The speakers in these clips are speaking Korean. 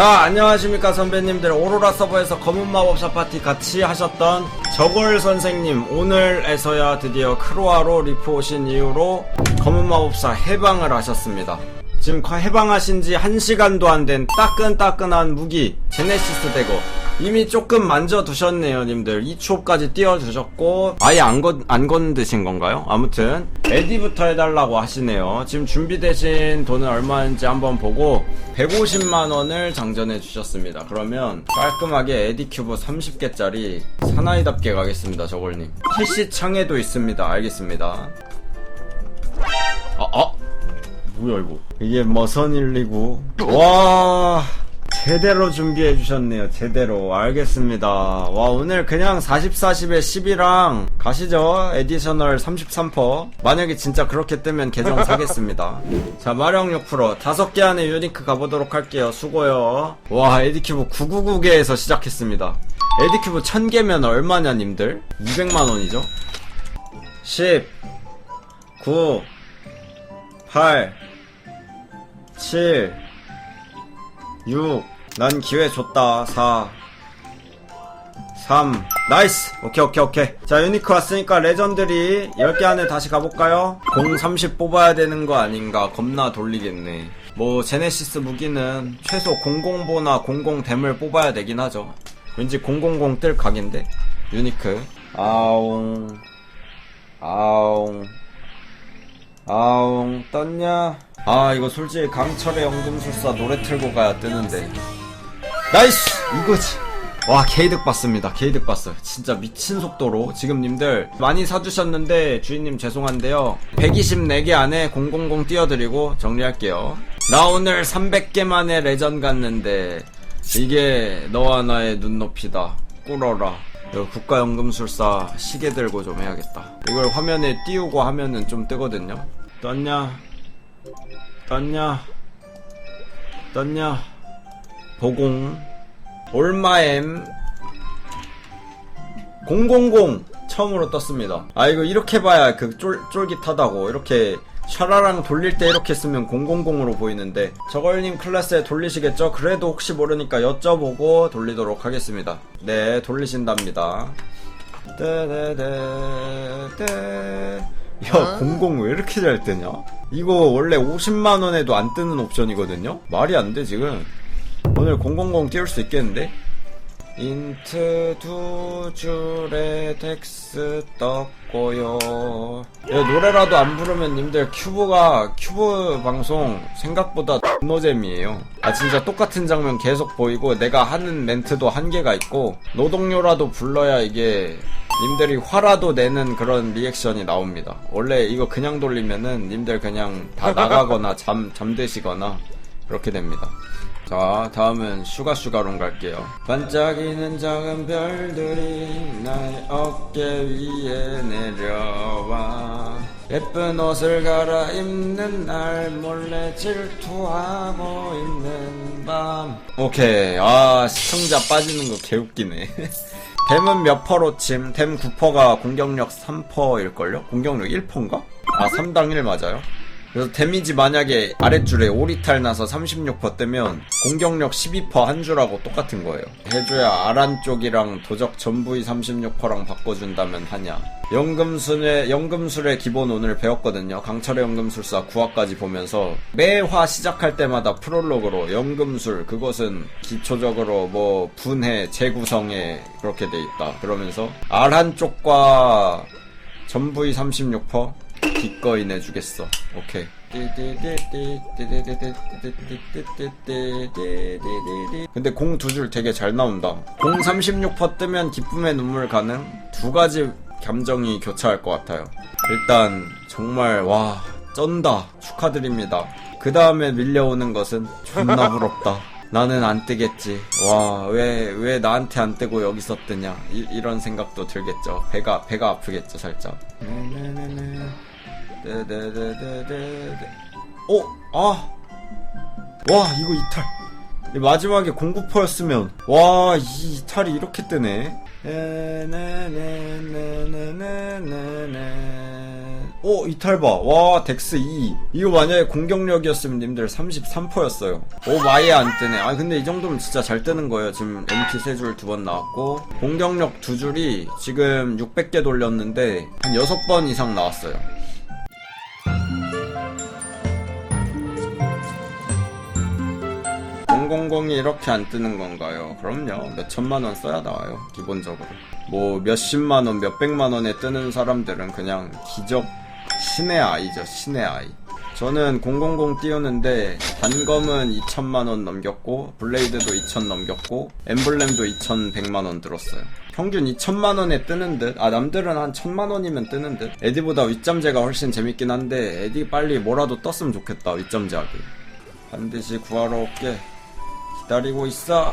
자 안녕하십니까 선배님들. 오로라 서버에서 검은 마법사 파티 같이 하셨던 저골 선생님 오늘에서야 드디어 크로아로 리프 오신 이후로 검은 마법사 해방을 하셨습니다. 지금 거- 해방하신 지 1시간도 안 된 따끈따끈한 무기 제네시스 대거 이미 조금 만져두셨네요 님들. 2초까지 띄워주셨고 아예 안, 건, 안 건드신 건가요? 아무튼 에디부터 해달라고 하시네요. 지금 준비되신 돈은 얼마인지 한번 보고 150만원을 장전해 주셨습니다. 그러면 깔끔하게 에디 큐브 30개짜리 사나이답게 가겠습니다 저걸님. 캐시창에도 있습니다. 알겠습니다. 아, 아. 뭐야 이거? 이게 머선 일리고 와 제대로 준비해 주셨네요. 제대로. 알겠습니다. 와 오늘 그냥 40 40에 10이랑 가시죠. 에디셔널 33% 만약에 진짜 그렇게 뜨면 계정 사겠습니다. 자 마력 6% 5개 안에 유니크 가보도록 할게요. 수고요. 와 에디큐브 999개에서 시작했습니다. 에디큐브 1000개면 얼마냐 님들? 200만원이죠? 10 9 8 7 6. 난 기회 줬다. 4. 3. 나이스! 오케이, 오케이, 오케이. 자, 유니크 왔으니까 레전드리 10개 안에 다시 가볼까요? 0 30 뽑아야 되는 거 아닌가. 겁나 돌리겠네. 뭐, 제네시스 무기는 최소 00보나 00댐을 뽑아야 되긴 하죠. 왠지 000 뜰 각인데? 유니크. 아웅. 아웅. 아웅 떴냐? 아 이거 솔직히 강철의 연금술사 노래 틀고 가야 뜨는데. 나이스! 이거지. 와 개이득 봤습니다. 개이득 봤어요. 진짜 미친 속도로. 지금 님들 많이 사주셨는데 주인님 죄송한데요. 124개 안에 000 띄워드리고 정리할게요. 나 오늘 300개 만에 레전 갔는데 이게 너와 나의 눈높이다. 꿇어라 국가연금술사 시계 들고 좀 해야겠다. 이걸 화면에 띄우고 하면은 좀 뜨거든요. 떴냐? 떴냐? 떴냐? 보공. 올마엠 000 처음으로 떴습니다. 아 이거 이렇게 봐야 그 쫄, 쫄깃하다고 이렇게 샤라랑 돌릴 때 이렇게 쓰면 000으로 보이는데 저걸님 클래스에 돌리시겠죠? 그래도 혹시 모르니까 여쭤보고 돌리도록 하겠습니다 네 돌리신답니다 떼떼떼떼 야, 00 왜 이렇게 잘 뜨냐? 이거 원래 50만원에도 안 뜨는 옵션이거든요? 말이 안 돼, 지금. 오늘 000 띄울 수 있겠는데? 인트 두 줄에 텍스 떴고요. 야, 노래라도 안 부르면 님들 큐브가, 큐브 방송 생각보다 노잼이에요. 아, 진짜 똑같은 장면 계속 보이고, 내가 하는 멘트도 한계가 있고, 노동요라도 불러야 이게 님들이 화라도 내는 그런 리액션이 나옵니다. 원래 이거 그냥 돌리면은 님들 그냥 다 나가거나 잠, 잠드시거나 그렇게 됩니다. 자, 다음은 슈가슈가론 갈게요. 반짝이는 작은 별들이 나의 어깨 위에 내려와. 예쁜 옷을 갈아입는 날 몰래 질투하고 있는 밤. 오케이. 아, 시청자 빠지는 거 개웃기네. 댐은 몇 퍼로 침? 댐 9퍼가 공격력 3퍼일걸요? 공격력 1퍼인가? 아, 3당 1 맞아요? 그래서 데미지 만약에 아랫줄에 오리탈 나서 36퍼 뜨면 공격력 12퍼 한 줄하고 똑같은 거예요. 해줘야 아란 쪽이랑 도적 전부의 36퍼랑 바꿔준다면 하냐. 연금술의, 연금술의 기본 오늘 배웠거든요. 강철의 연금술사 9화까지 보면서 매화 시작할 때마다 프롤로그로 연금술, 그것은 기초적으로 뭐 분해, 재구성에 그렇게 돼 있다. 그러면서 아란 쪽과 전부의 36퍼 기꺼이 내주겠어. 오케이. 근데 공 두 줄 되게 잘 나온다. 공 36퍼 뜨면 기쁨의 눈물 가능? 두 가지 감정이 교차할 것 같아요. 일단 정말 와 쩐다. 축하드립니다. 그 다음에 밀려오는 것은 존나 부럽다. 나는 안 뜨겠지. 와, 왜, 왜 나한테 안 뜨고 여기서 뜨냐. 이, 런 생각도 들겠죠. 배가, 배가 아프겠죠, 살짝. 네네네네. 네네네네네. 어? 아! 와, 이거 이탈. 이 마지막에 공구퍼였으면, 와, 이 이탈이 이렇게 뜨네. 오 이탈바 와 덱스 2 이거 만약에 공격력이었으면 님들 33%였어요 오 마이에 안 뜨네 아 근데 이 정도면 진짜 잘 뜨는 거예요 지금 MT 세 줄 두 번 나왔고 공격력 두 줄이 지금 600개 돌렸는데 한 6번 이상 나왔어요 000이 이렇게 안 뜨는 건가요? 그럼요. 몇 천만 원 써야 나와요. 기본적으로. 뭐 몇십만 원, 몇백만 원에 뜨는 사람들은 그냥 기적 신의 아이죠. 신의 아이. 저는 000 띄우는데 단검은 2천만 원 넘겼고 블레이드도 2천 넘겼고 엠블렘도 2,100만 원 들었어요. 평균 2천만 원에 뜨는 듯. 아 남들은 한 천만 원이면 뜨는 듯. 에디보다 윗잠제가 훨씬 재밌긴 한데 에디 빨리 뭐라도 떴으면 좋겠다. 윗잠제하기. 반드시 구하러 올게. 기다리고 있어.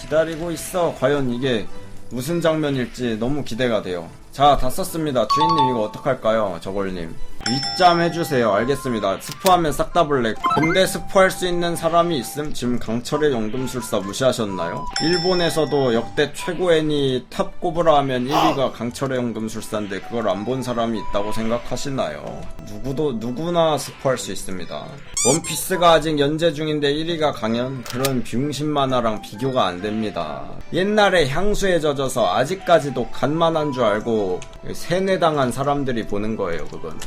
기다리고 있어. 과연 이게 무슨 장면일지 너무 기대가 돼요. 자, 다 썼습니다. 주인님 이거 어떡할까요? 저걸님. 윗잠 해주세요. 알겠습니다. 스포하면 싹 다 블랙. 근데 스포할 수 있는 사람이 있음? 지금 강철의 연금술사 무시하셨나요? 일본에서도 역대 최고 애니 탑 꼽으라 하면 1위가 강철의 연금술사인데 그걸 안 본 사람이 있다고 생각하시나요? 누구도, 누구나 스포할 수 있습니다. 원피스가 아직 연재 중인데 1위가 강연? 그런 비용신 만화랑 비교가 안 됩니다. 옛날에 향수에 젖어서 아직까지도 간만한 줄 알고 세뇌당한 사람들이 보는 거예요, 그건.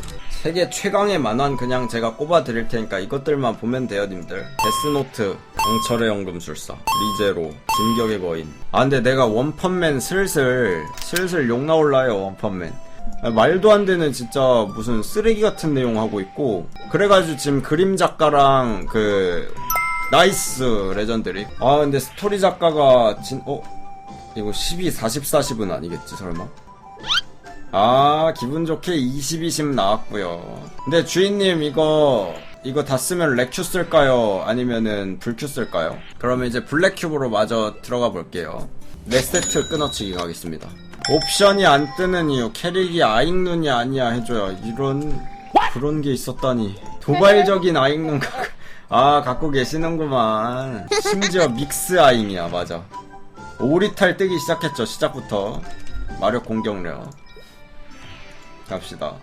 세계 최강의 만화는 그냥 제가 꼽아 드릴 테니까 이것들만 보면 돼요, 님들. 데스노트, 강철의 연금술사, 리제로, 진격의 거인. 아, 근데 내가 원펀맨 슬슬, 슬슬 욕 나올라요, 원펀맨. 아, 말도 안 되는 진짜 무슨 쓰레기 같은 내용 하고 있고 그래가지고 지금 그림 작가랑 그 나이스 레전드리 아 근데 스토리 작가가 진 어? 이거 12 40 40은 아니겠지 설마? 아 기분 좋게 20 20 나왔고요. 근데 주인님 이거 이거 다 쓰면 렉큐 쓸까요? 아니면은 불큐 쓸까요? 그러면 이제 블랙큐브로 마저 들어가 볼게요. 네세트 끊어치기 가겠습니다. 옵션이 안 뜨는 이유 캐릭이 아잉눈이 아니야 해줘요. 이런 그런 게 있었다니. 도발적인 아잉눈 가- 아 갖고 계시는구만. 심지어 믹스 아잉이야 맞아. 오리탈 뜨기 시작했죠 시작부터. 마력 공격력 갑시다.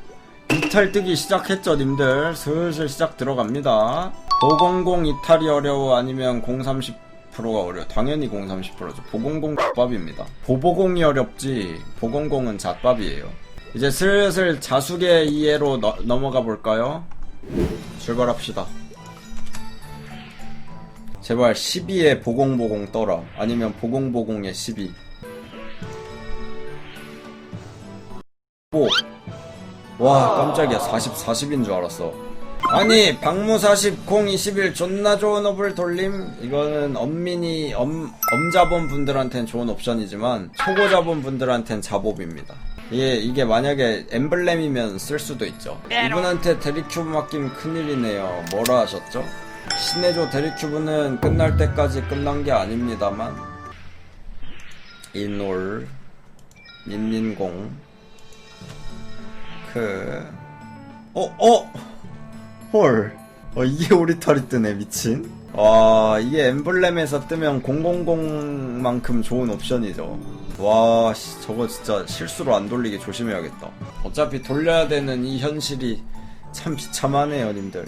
이탈 뜨기 시작했죠 님들. 슬슬 시작 들어갑니다. 500 이탈이 어려워 아니면 030%가 어려워? 당연히 030%죠. 보공공 잣밥입니다. 보보공이 어렵지. 보공공은 잣밥이에요. 이제 슬슬 자숙의 이해로 너- 넘어가 볼까요? 출발합시다. 제발 12에 보공보공 떠라 아니면 보공보공에 12 오. 와 깜짝이야. 40 40인 줄 알았어. 아니 박무 40 콩 21 존나 좋은 업을 돌림. 이거는 엄민이 엄, 엄자본 분들한텐 좋은 옵션이지만 초보자본 분들한텐 자봅입니다. 이게, 이게 만약에 엠블렘이면 쓸 수도 있죠. 이분한테 데리큐브 맡기면 큰일이네요. 뭐라 하셨죠? 신의조 데리큐브는 끝날 때까지 끝난 게 아닙니다만. 인올 민민공 그, 어, 어! 헐. 어, 이게 오리털이 뜨네, 미친. 와, 이게 엠블렘에서 뜨면 000만큼 좋은 옵션이죠. 와, 씨, 저거 진짜 실수로 안 돌리게 조심해야겠다. 어차피 돌려야 되는 이 현실이 참 비참하네요, 님들.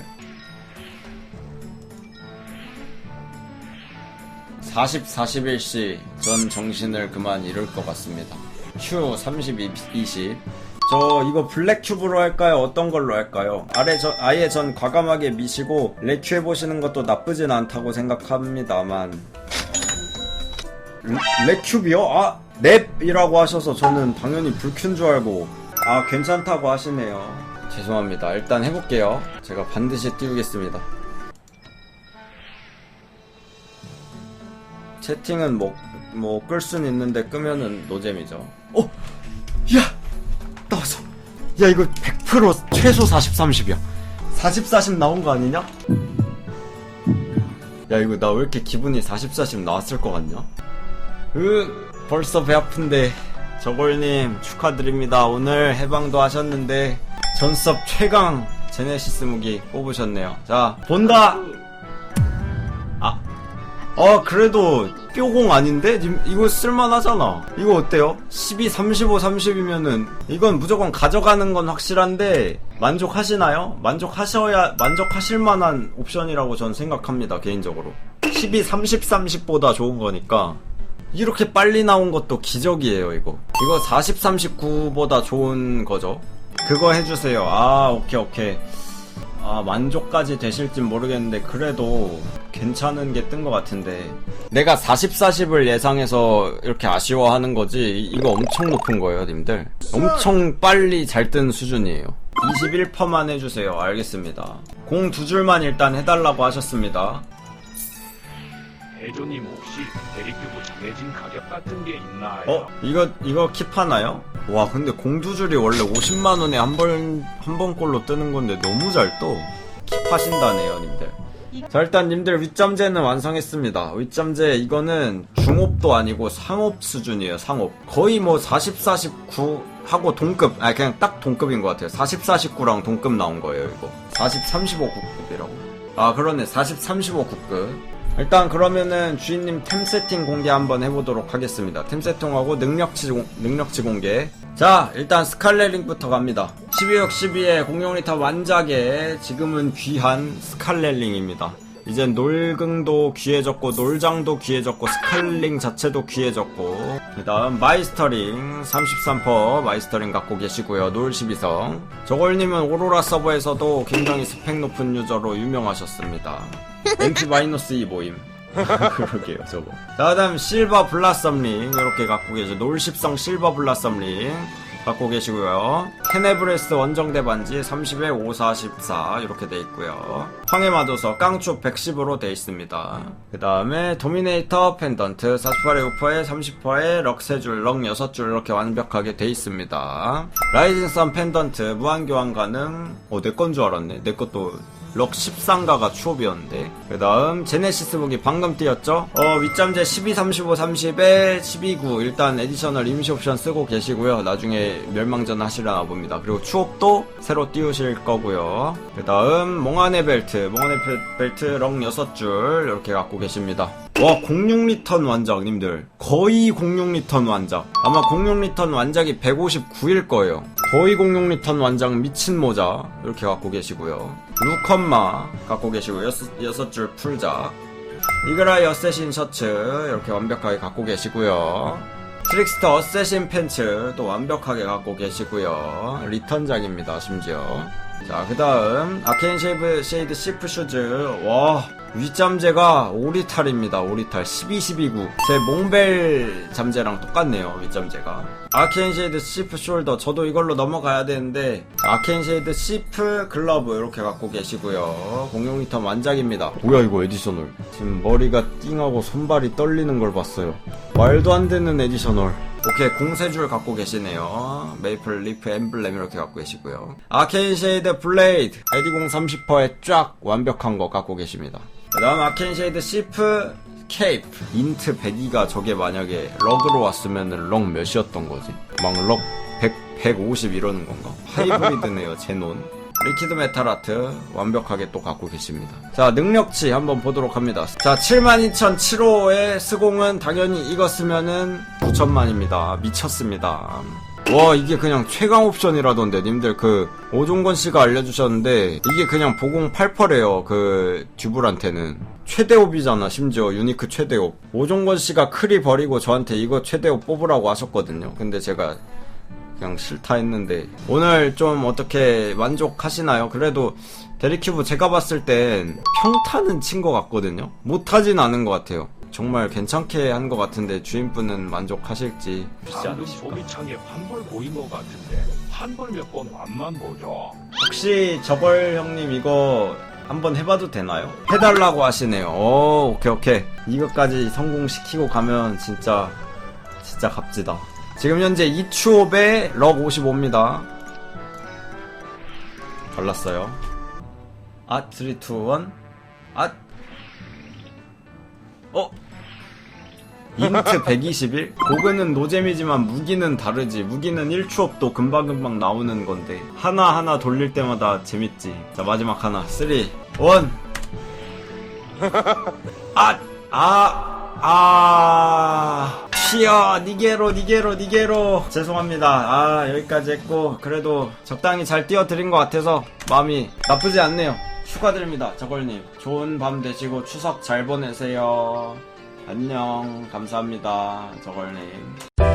40, 41시 전 정신을 그만 잃을 것 같습니다. Q 32, 20. 저 이거 블랙 큐브로 할까요? 어떤 걸로 할까요? 아래 저 아예 전 과감하게 미시고 레큐 해보시는 것도 나쁘진 않다고 생각합니다만 레- 레큐비요? 아 랩이라고 하셔서 저는 당연히 불큐인 줄 알고 아 괜찮다고 하시네요. 죄송합니다. 일단 해볼게요. 제가 반드시 띄우겠습니다. 채팅은 뭐, 뭐, 끌 수는 있는데 끄면은 노잼이죠. 어! 야! 야, 이거 100% 최소 40, 30이야. 40, 40 나온 거 아니냐? 야, 이거 나 왜 이렇게 기분이 40, 40 나왔을 것 같냐? 으, 벌써 배 아픈데. 저걸님, 축하드립니다. 오늘 해방도 하셨는데, 전섭 최강 제네시스 무기 뽑으셨네요. 자, 본다! 아, 어 그래도 뾰공 아닌데? 님, 이거 쓸만하잖아. 이거 어때요? 12, 35, 30이면은 이건 무조건 가져가는 건 확실한데 만족하시나요? 만족하셔야 만족하실 만한 옵션이라고 전 생각합니다 개인적으로. 12, 30, 30보다 좋은 거니까. 이렇게 빨리 나온 것도 기적이에요 이거. 이거 40, 39보다 좋은 거죠. 그거 해주세요. 아 오케이 오케이 아 만족까지 되실진 모르겠는데 그래도 괜찮은 게 뜬 것 같은데. 내가 40, 40을 예상해서 이렇게 아쉬워하는 거지 이거 엄청 높은 거예요 님들. 엄청 빨리 잘 뜬 수준이에요. 21퍼만 해주세요. 알겠습니다. 공 두 줄만 일단 해달라고 하셨습니다 대조님 혹시 대리큐브 정해진 가격 같은 게 있나요? 어? 이거 이거 킵하나요? 와 근데 공두줄이 원래 50만원에 한 번 한 번꼴로 뜨는 건데 너무 잘 떠. 킵하신다네요 님들. 자 일단 님들 윗잠재는 완성했습니다. 윗잠재 이거는 중옵도 아니고 상옵 수준이에요 상옵. 거의 뭐 40, 49 하고 동급 아니 그냥 딱 동급인 것 같아요. 40, 49랑 동급 나온 거예요 이거. 40, 35 국급이라고? 아 그러네. 40, 35 국급 일단 그러면은 주인님 템 세팅 공개 한번 해보도록 하겠습니다. 템 세팅하고 능력치, 공, 능력치 공개. 자, 일단 스칼렐링부터 갑니다. 12역 12의 공룡리타 완작에 지금은 귀한 스칼렐링입니다. 이젠 놀긍도 귀해졌고 놀장도 귀해졌고 스칼링 자체도 귀해졌고. 그 다음 마이스터링 33퍼 마이스터링 갖고 계시고요 놀 12성. 저걸님은 오로라 서버에서도 굉장히 스펙 높은 유저로 유명하셨습니다. MP-2 모임. 그러게요 저거. 자 그다음 실버 블라썸링 이렇게 갖고 계시고 놀10성 실버 블라썸링 갖고 계시고요. 테네브레스 원정대 반지 30에 544 이렇게 돼 있고요. 황해 마도서 깡추 110으로 돼 있습니다. 그 다음에 도미네이터 펜던트 48에 5%에 30%에 럭 3줄 럭 6줄 이렇게 완벽하게 돼 있습니다. 라이징 선 펜던트 무한 교환 가능. 어 내 건 줄 알았네. 내 것도 럭 13가가 추업이었는데. 그 다음 제네시스 북이 방금 띄었죠? 어 윗잠재 12, 35, 30에 12, 9 일단 에디셔널 임시 옵션 쓰고 계시고요. 나중에 멸망전 하시려나 봅니다. 그리고 추업도 새로 띄우실 거고요. 그 다음 몽환의 벨트. 몽환의 벨트 럭 6줄 이렇게 갖고 계십니다. 와 06리턴 완작님들. 거의 06리턴 완작. 아마 06리턴 완작이 159일 거예요 거의 06리턴 완작 미친 모자 이렇게 갖고 계시고요. 루컨마 갖고 계시고 여섯, 여섯 줄 풀작 이그라이 어쌔신 셔츠 이렇게 완벽하게 갖고 계시고요. 트릭스터 어쌔신 팬츠 또 완벽하게 갖고 계시고요. 리턴작입니다 심지어. 자 그 다음 아케인 쉐이브 쉐이드 시프 슈즈. 와 윗잠재가 오리탈입니다. 오리탈. 12, 12, 9. 제 몽벨 잠재랑 똑같네요 윗잠재가. 아케인 쉐이드 시프 숄더. 저도 이걸로 넘어가야 되는데 아케인 쉐이드 시프 글러브 이렇게 갖고 계시고요. 공룡 리턴 완작입니다. 뭐야 이거 에디셔널. 지금 머리가 띵하고 손발이 떨리는 걸 봤어요. 말도 안 되는 에디셔널 오케이 공세줄 갖고 계시네요. 메이플 리프 엠블렘 이렇게 갖고 계시고요. 아케인 쉐이드 블레이드. 에디공 30%에 쫙 완벽한 거 갖고 계십니다. 그 다음 아케인 쉐이드 시프 케이프. 인트 102가 저게 만약에 럭으로 왔으면은 럭 몇이었던 거지? 막럭 100, 150 이러는 건가? 하이브리드네요 제논 리퀴드 메탈 아트 완벽하게 또 갖고 계십니다. 자, 능력치 한번 보도록 합니다. 자, 72,007호의 스공은 당연히 이거 쓰면은 9천만입니다. 미쳤습니다. 와, 이게 그냥 최강 옵션이라던데, 님들 그, 오종건 씨가 알려주셨는데, 이게 그냥 보공 8퍼래요, 그, 듀블한테는. 최대옵이잖아, 심지어. 유니크 최대옵. 오종건 씨가 크리 버리고 저한테 이거 최대옵 뽑으라고 하셨거든요. 근데 제가 그냥 싫다 했는데 오늘 좀 어떻게 만족하시나요? 그래도 데리큐브 제가 봤을 땐 평타는 친 것 같거든요. 못하진 않은 것 같아요. 정말 괜찮게 한 것 같은데 주인분은 만족하실지 방금. 소비창에 환불 보인 것 같은데 환불 몇번 완만 보죠. 혹시 저벌 형님 이거 한번 해봐도 되나요? 해달라고 하시네요. 오 오케이 오케이 이것까지 성공시키고 가면 진짜 진짜 값지다. 지금 현재 2추업에 럭 55입니다. 발랐어요. 아, 3, 2, 1. 아, 어? 인트 121? 고근은 노잼이지만 무기는 다르지. 무기는 1추업도 금방금방 나오는 건데. 하나하나 돌릴 때마다 재밌지. 자, 마지막 하나. 3, 1. 아! 아! 아, 아, 튀어, 니게로, 니게로, 니게로. 죄송합니다. 아, 여기까지 했고, 그래도 적당히 잘 띄워드린 것 같아서 마음이 나쁘지 않네요. 축하드립니다, 저걸님. 좋은 밤 되시고 추석 잘 보내세요. 안녕, 감사합니다, 저걸님.